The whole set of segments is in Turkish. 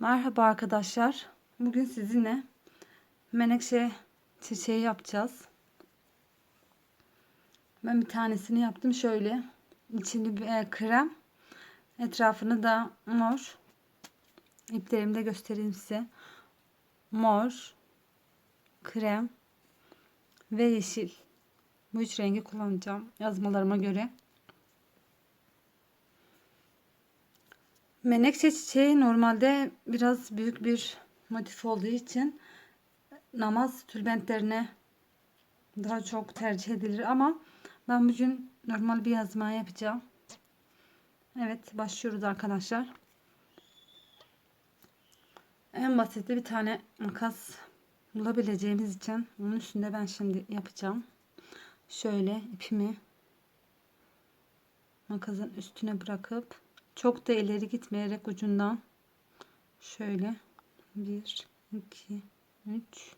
Merhaba arkadaşlar. Bugün sizinle menekşe çiçeği yapacağız. Ben bir tanesini yaptım şöyle. İçini bir e, krem. Etrafını da mor. İplerimi de göstereyim size. Mor, krem ve yeşil. Bu üç rengi kullanacağım yazmalarıma göre. Menekşe çiçeği normalde biraz büyük bir motif olduğu için namaz tülbentlerine daha çok tercih edilir ama ben bugün normal bir yazma yapacağım. Evet başlıyoruz arkadaşlar. En basiti bir tane makas bulabileceğimiz için onun üstünde ben şimdi yapacağım. Şöyle ipimi makasın üstüne bırakıp çok da ileri gitmeyerek ucundan şöyle 1 2 3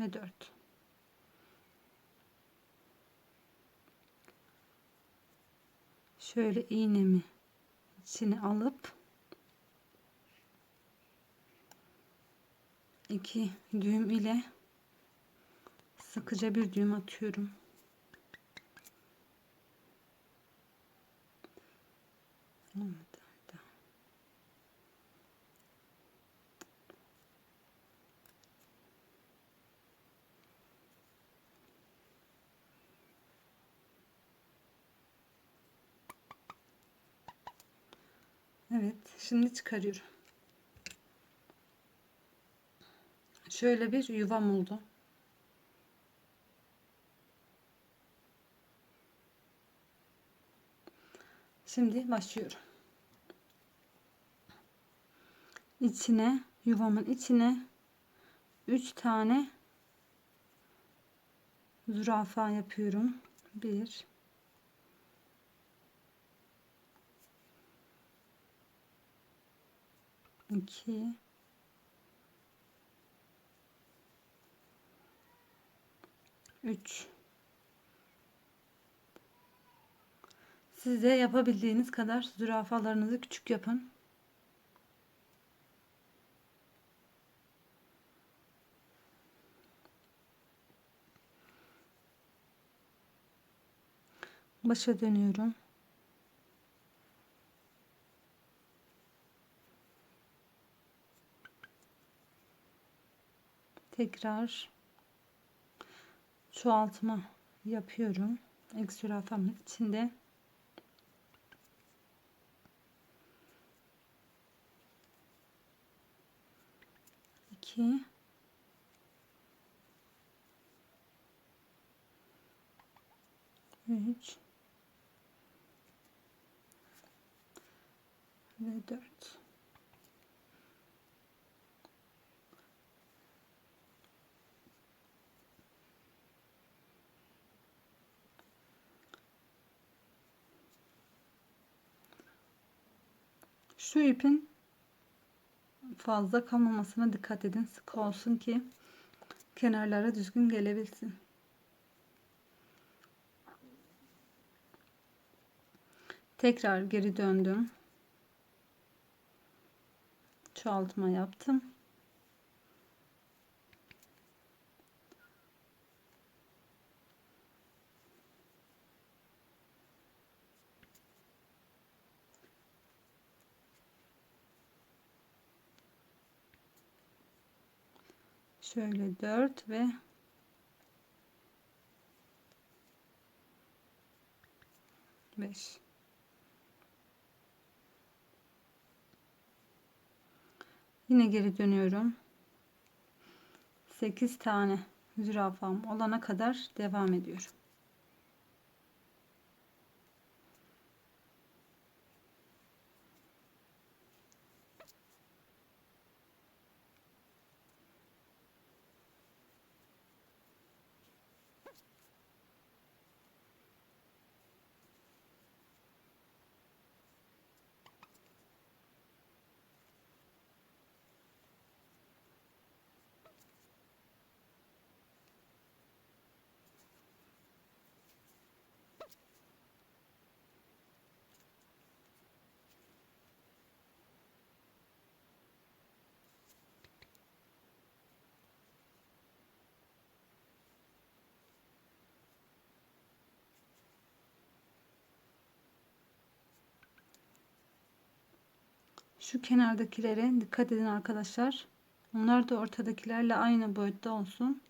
ve 4 şöyle iğnemi içine alıp iki düğüm ile sıkıca bir düğüm atıyorum. Olmadı. Evet, şimdi çıkarıyorum. Şöyle bir yuvam oldu. Şimdi başlıyorum. İçine, yuvamın içine 3 tane zürafa yapıyorum. 1 2 3 Siz de yapabildiğiniz kadar zürafalarınızı küçük yapın. Başa dönüyorum. Tekrar çoğaltma yapıyorum. Ekstrafamın içinde. iki üç ve dört. Şu ipin fazla kalmamasına dikkat edin. Sık olsun ki kenarlara düzgün gelebilsin. Tekrar geri döndüm. Çoğaltma yaptım. Şöyle 4 ve beş. Yine geri dönüyorum. 8 tane zürafam olana kadar devam ediyorum. Şu kenardakilere dikkat edin arkadaşlar. Onlar da ortadakilerle aynı boyutta olsun.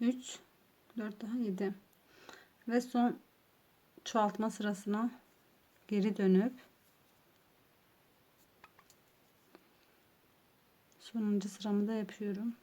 Üç, dört daha yedi. Ve son çoğaltma sırasına geri dönüp sonuncu sıramı da yapıyorum.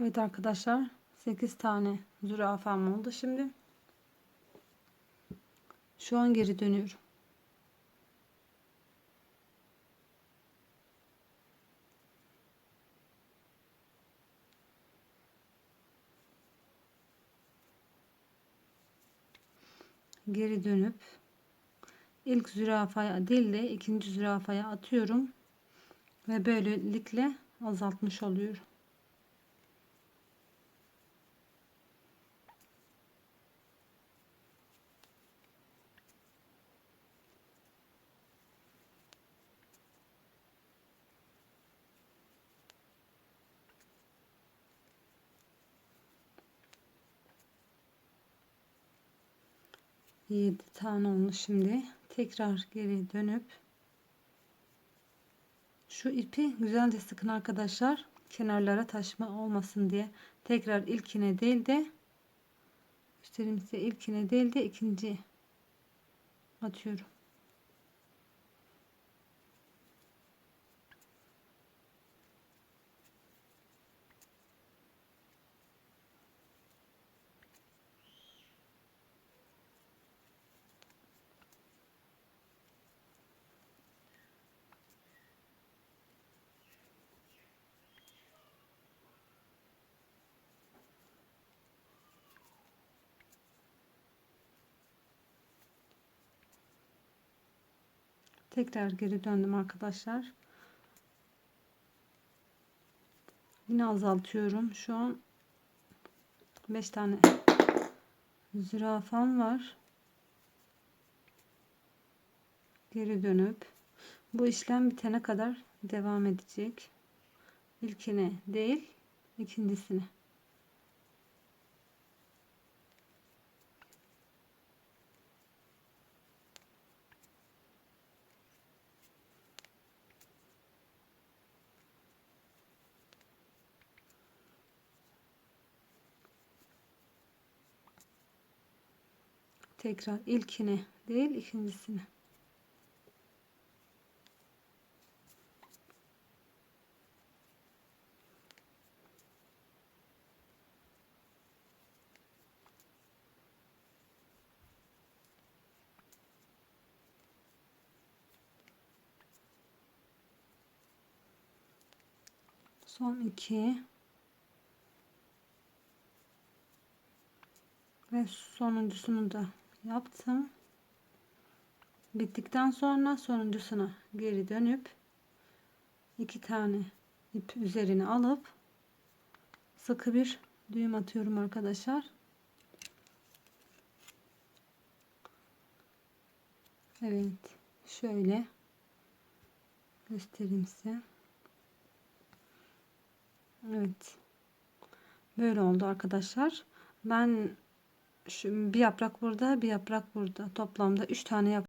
Evet arkadaşlar 8 tane zürafam oldu şimdi. Şu an geri dönüyorum. Geri dönüp ilk zürafaya değil de ikinci zürafaya atıyorum ve böylelikle azaltmış oluyorum. Yedi tane olmuş şimdi. Tekrar geri dönüp şu ipi güzelce sıkın arkadaşlar. Kenarlara taşma olmasın diye. Tekrar ilkine değil de göstereyim ilkine değil de ikinci atıyorum. Tekrar geri döndüm arkadaşlar. Yine azaltıyorum. Şu an 5 tane zürafam var. Geri dönüp bu işlem bitene kadar devam edecek. İlkine değil, ikincisine. tekrar ilkine değil ikincisine. son iki ve sonuncusunu da yaptım. Bittikten sonra sonuncusuna geri dönüp iki tane ip üzerine alıp sıkı bir düğüm atıyorum arkadaşlar. Evet. Şöyle göstereyim size. Evet. Böyle oldu arkadaşlar. Ben şu bir yaprak burada, bir yaprak burada. Toplamda 3 tane yap.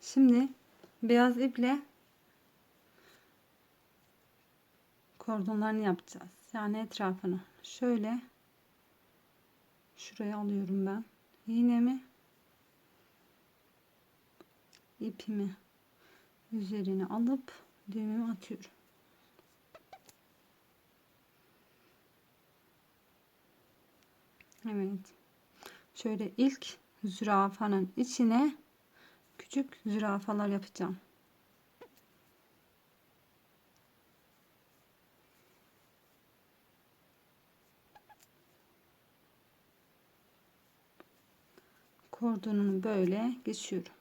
Şimdi beyaz iple kordonlarını yapacağız. Yani etrafını şöyle şuraya alıyorum ben iğnemi ipimi üzerine alıp düğümümü atıyorum. Evet. Şöyle ilk zürafanın içine küçük zürafalar yapacağım. Kordonunu böyle geçiyorum.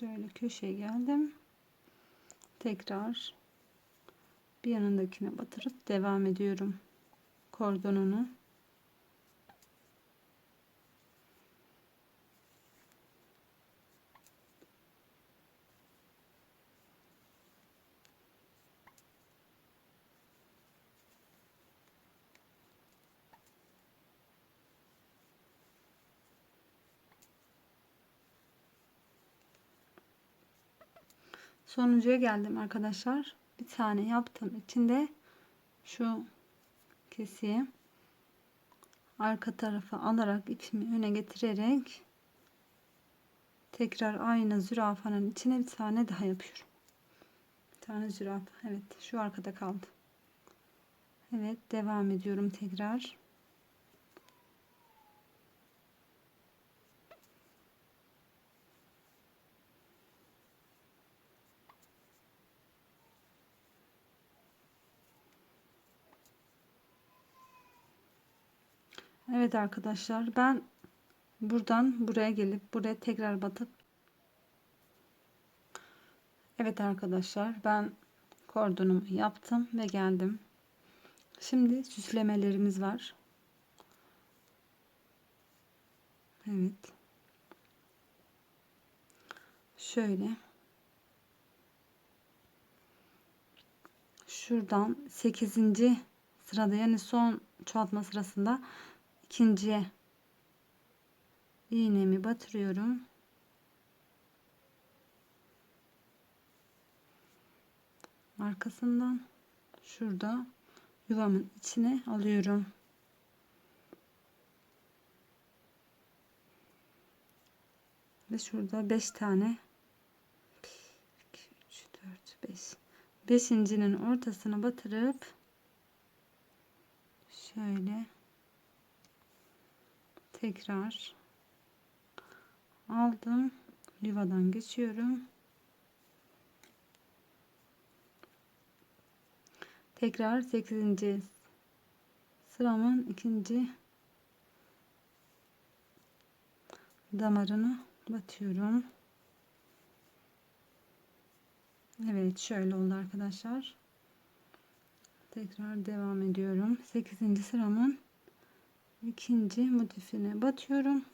Şöyle köşeye geldim. Tekrar bir yanındakine batırıp devam ediyorum. Kordonunu. Sonuncuya geldim arkadaşlar. Bir tane yaptım. İçinde şu kesiği arka tarafa alarak ipimi öne getirerek tekrar aynı zürafanın içine bir tane daha yapıyorum. Bir tane zürafa. Evet şu arkada kaldı. Evet devam ediyorum tekrar. Evet arkadaşlar ben buradan buraya gelip buraya tekrar batıp Evet arkadaşlar ben kordonumu yaptım ve geldim. Şimdi süslemelerimiz var. Evet. Şöyle. Şuradan 8. sırada yani son çoğaltma sırasında ikinciye iğnemi batırıyorum. Arkasından şurada yuvamın içine alıyorum. Ve şurada 5 tane 2 3 4 5 beşincinin ortasına batırıp şöyle tekrar aldım yuvadan geçiyorum tekrar 8. sıramın ikinci damarını batıyorum Evet şöyle oldu arkadaşlar tekrar devam ediyorum 8. sıramın ikinci motifine batıyorum.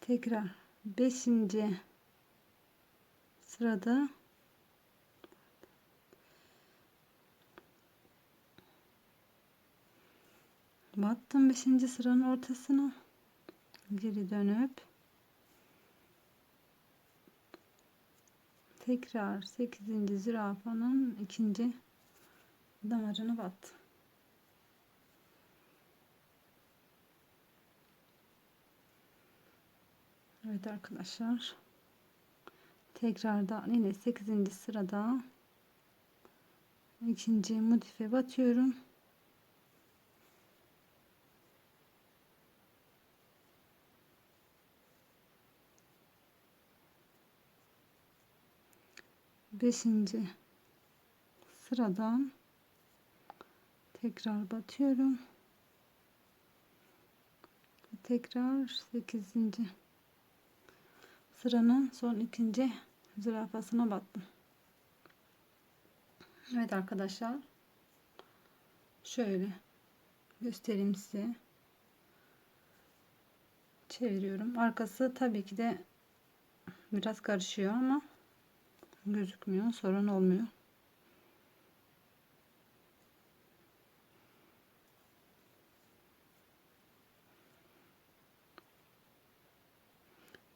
Tekrar beşinci sırada battım beşinci sıranın ortasına geri dönüp tekrar 8. zürafanın ikinci damarını battı. Evet arkadaşlar. Tekrardan yine 8. sırada ikinci motife batıyorum. Beşinci sıradan tekrar batıyorum. Tekrar sekizinci sıranın son ikinci zürafasına battım. Evet arkadaşlar. Şöyle göstereyim size. Çeviriyorum. Arkası tabii ki de biraz karışıyor ama gözükmüyor. Sorun olmuyor.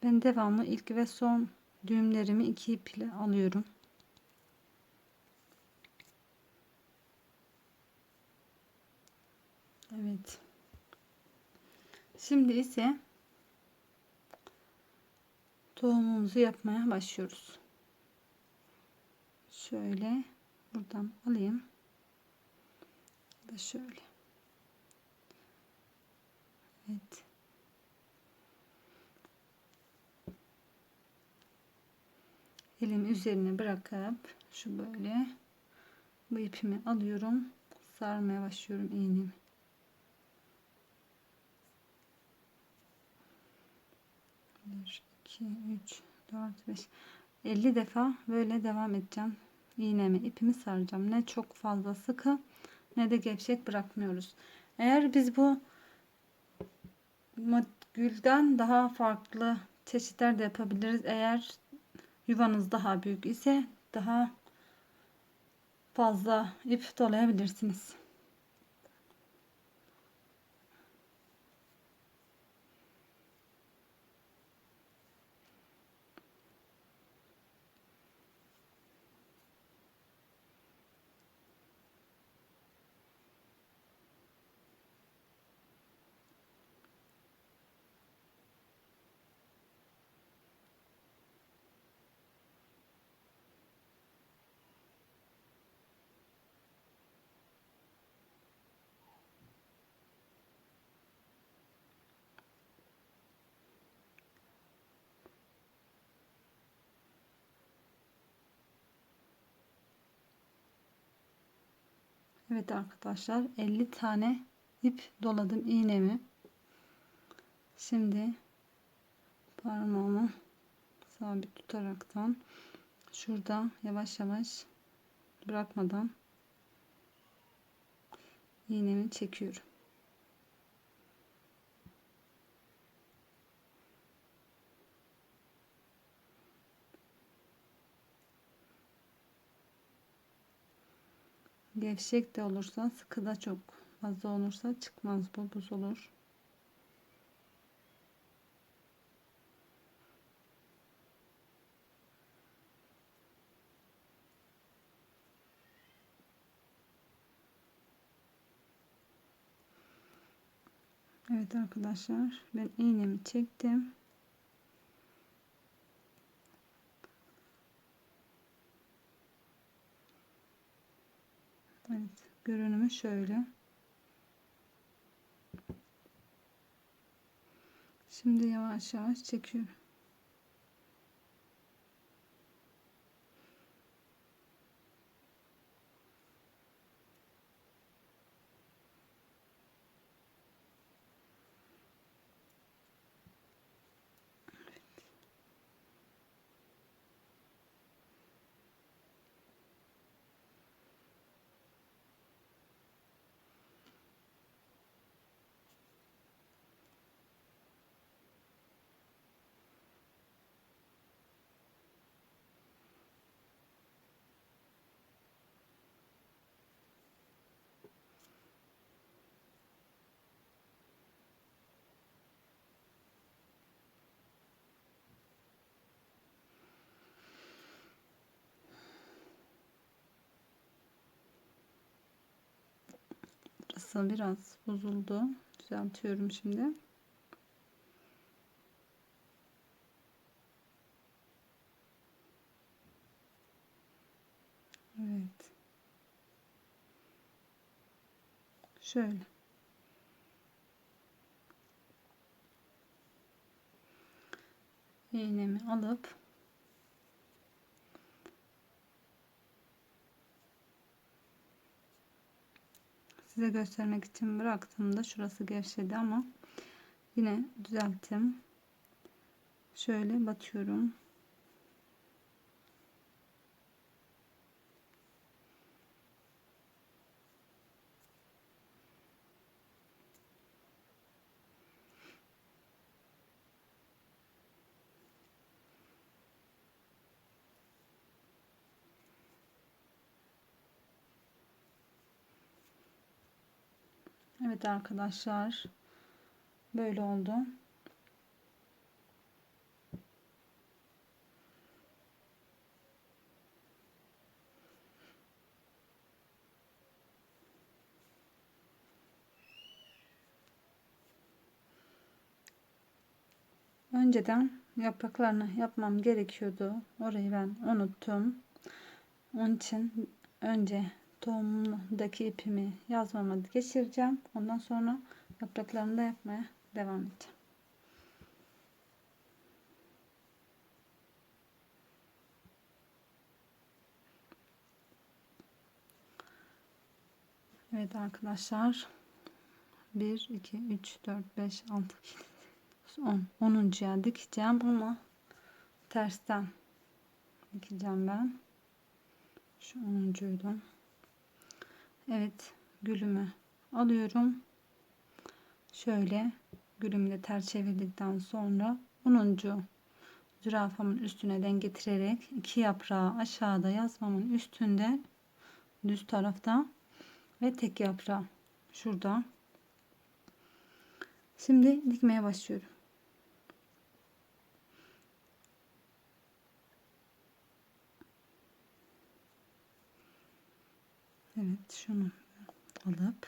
Ben devamlı ilk ve son düğümlerimi iki ip ile alıyorum. Evet. Şimdi ise tohumumuzu yapmaya başlıyoruz. Şöyle buradan alayım. Da şöyle. Evet. elimi üzerine bırakıp şu böyle bu ipimi alıyorum sarmaya başlıyorum iğnemi 1 2 3 4 5 50 defa böyle devam edeceğim iğnemi ipimi saracağım. Ne çok fazla sıkı ne de gevşek bırakmıyoruz. Eğer biz bu gülden daha farklı çeşitler de yapabiliriz. Eğer yuvanız daha büyük ise daha fazla ip dolayabilirsiniz. Evet arkadaşlar 50 tane ip doladım iğnemi. Şimdi parmağımı sabit tutaraktan şurada yavaş yavaş bırakmadan iğnemi çekiyorum. Gevşek de olursa sıkı da çok fazla olursa çıkmaz bu buz olur. Evet arkadaşlar ben iğnemi çektim. Evet görünümü şöyle. Şimdi yavaş yavaş çekiyorum. Kısım biraz bozuldu. Düzeltiyorum şimdi. Evet. Şöyle. İğnemi alıp size göstermek için bıraktığımda şurası gevşedi ama yine düzelttim. Şöyle batıyorum Evet arkadaşlar. Böyle oldu. Önceden yapraklarını yapmam gerekiyordu. Orayı ben unuttum. Onun için önce tohumdaki ipimi yazmama geçireceğim. Ondan sonra yapraklarını da yapmaya devam edeceğim. Evet arkadaşlar 1 2 3 4 5 6 10 10'uncuya dikeceğim ama tersten dikeceğim ben şu 10'uncuydu Evet gülümü alıyorum. Şöyle gülümü de ters çevirdikten sonra 10. zürafamın üstüne den getirerek iki yaprağı aşağıda yazmamın üstünde düz tarafta ve tek yaprağı şurada. Şimdi dikmeye başlıyorum. Evet şunu alıp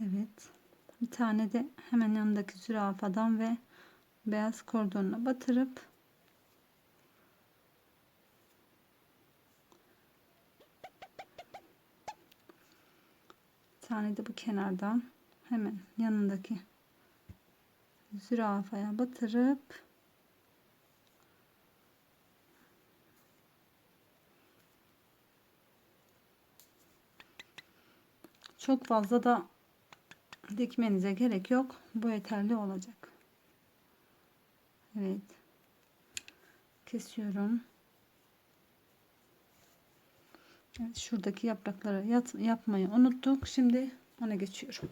Evet bir tane de hemen yanındaki zürafadan ve beyaz kordonuna batırıp bir tane de bu kenardan hemen yanındaki zürafaya batırıp Çok fazla da dikmenize gerek yok. Bu yeterli olacak. Evet. Kesiyorum. Evet, şuradaki yaprakları yat, yapmayı unuttuk. Şimdi ona geçiyorum.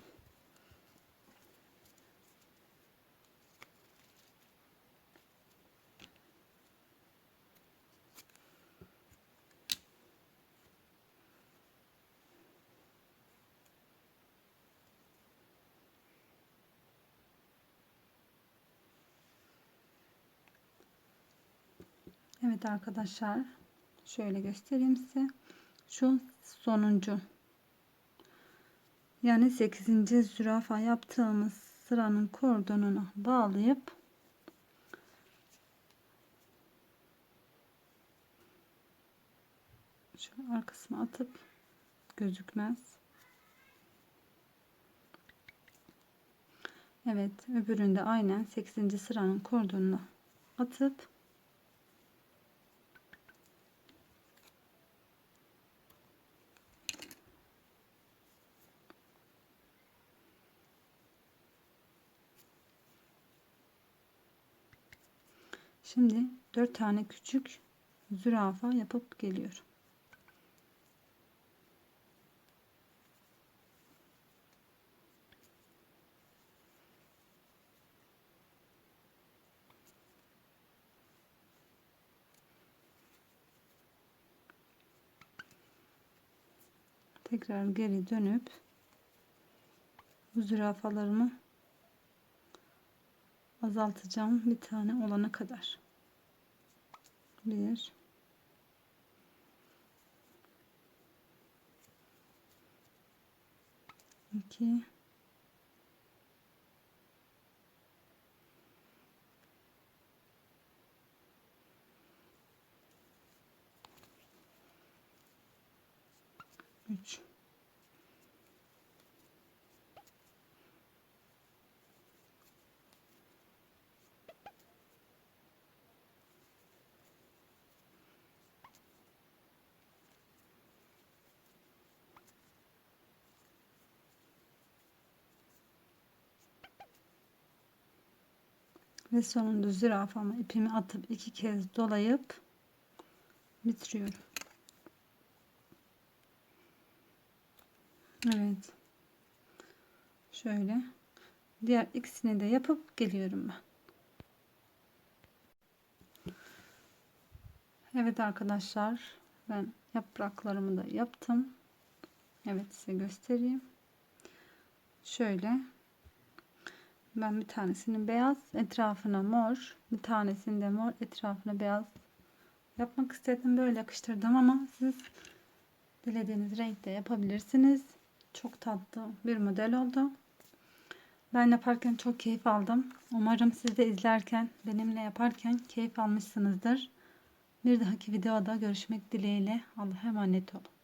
Evet arkadaşlar şöyle göstereyim size şu sonuncu yani 8. zürafa yaptığımız sıranın kordonunu bağlayıp şu arkasına atıp gözükmez Evet öbüründe aynen 8. sıranın kordonuna atıp Şimdi 4 tane küçük zürafa yapıp geliyorum. Tekrar geri dönüp bu zürafalarımı azaltacağım bir tane olana kadar. Bir. İki. Üç. Ve sonunda zürafama ipimi atıp iki kez dolayıp bitiriyorum. Evet. Şöyle. Diğer ikisini de yapıp geliyorum ben. Evet arkadaşlar. Ben yapraklarımı da yaptım. Evet size göstereyim. Şöyle. Ben bir tanesini beyaz etrafına mor. Bir tanesini de mor etrafına beyaz yapmak istedim. Böyle yakıştırdım ama siz dilediğiniz renkte yapabilirsiniz. Çok tatlı bir model oldu. Ben yaparken çok keyif aldım. Umarım siz de izlerken, benimle yaparken keyif almışsınızdır. Bir dahaki videoda görüşmek dileğiyle. Allah'a emanet olun.